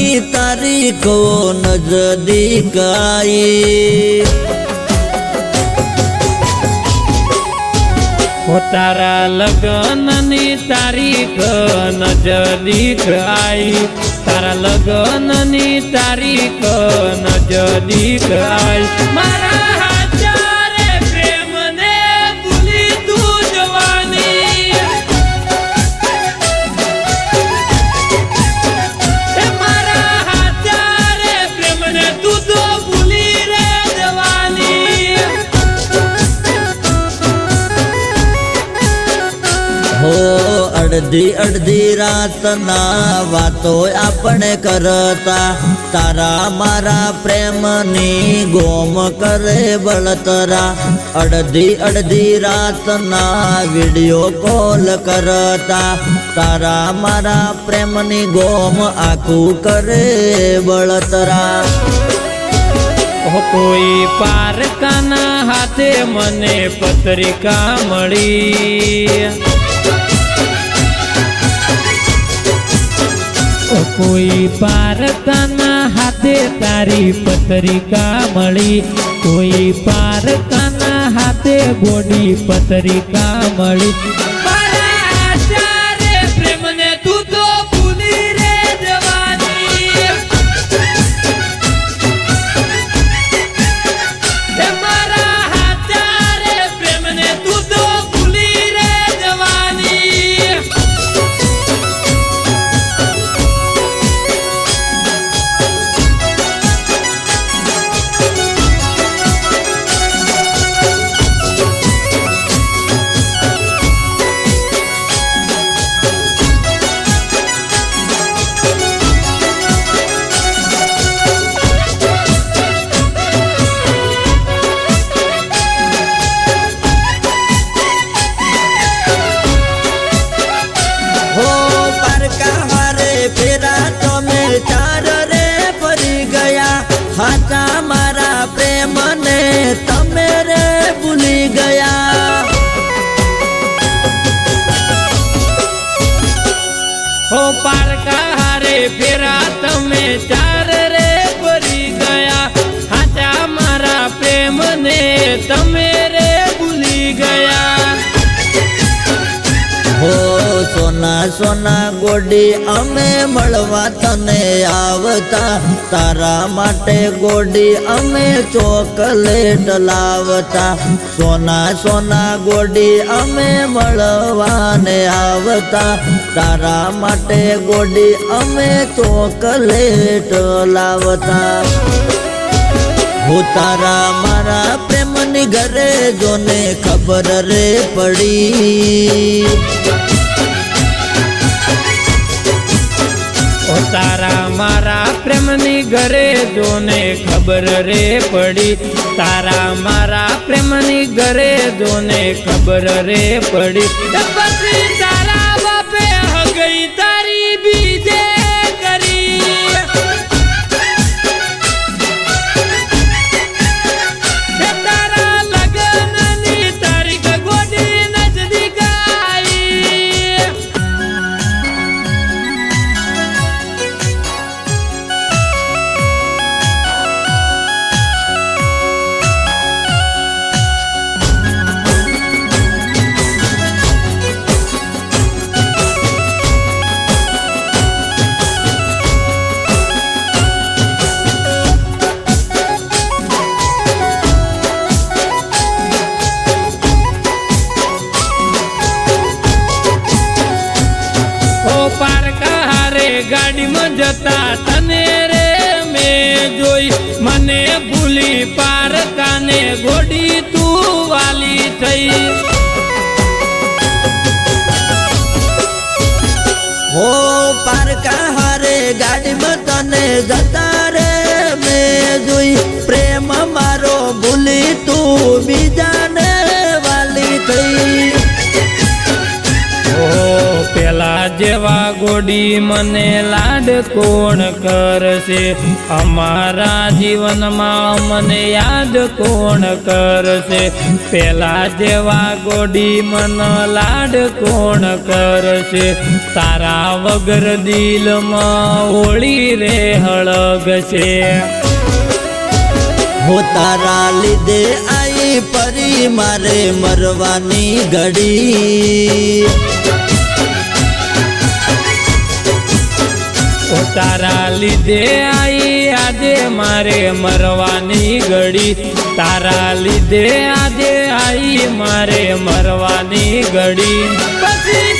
તારા લગ્નની તારીખો નજદીક હો તારા લગ્નની તારીખ નજદીક આઈ તારા લગ્નની તારીખ નજદીક આઈ અડધી અડધી રાતના વાતો આપણે કરતા. તારા મારા પ્રેમની ગોમ કરે બળતરા અડધી અડધી રાતના વીડિયો કોલ કરતા. તારા મારા પ્રેમની ગોમ આખું કરે બળતરા કોઈ પારકાના હાથે મને પત્રિકા મળી. કોઈ પારકાના હાથે તારી પત્રિકા મળી. કોઈ પારકાના હાથે ગોડી પત્રિકા મળી. સોના ગોડી અમે મળવા તને આવતા. તારા માટે ગોડી અમે ચોકલેટ લાવતા. સોના સોના ગોડી અમે મળવાને આવતા. તારા માટે ગોડી અમે ચોકલેટ લાવતા. હું તારા મારા પ્રેમની ઘરે જોને ખબર રે પડી. તારા મારા પ્રેમની ઘરે જોને ખબર રે પડી. તારા મારા પ્રેમની ઘરે જોને ખબર રે પડી. મને ભૂલી પારકાને ગોડી તું વાલી થઈ. હો પારકા હારે ગાડીમાં તને જતા જેવા ગોડી મને લાડ કોણ કરશે? અમારા જીવનમાં મને યાદ કોણ કરશે? પેલા જેવા ગોડી મન લાડ કોણ કરશે? તારા વગર દિલમાં હોળી રે હળગશે. હો તારા લીધે આઈ પરી, મારે મરવાની ઘડી. તારા લીધે આઈ, આજે મારે મરવાની ઘડી. તારા લીધે આજે આઈ, મારે મરવાની ઘડી. પછી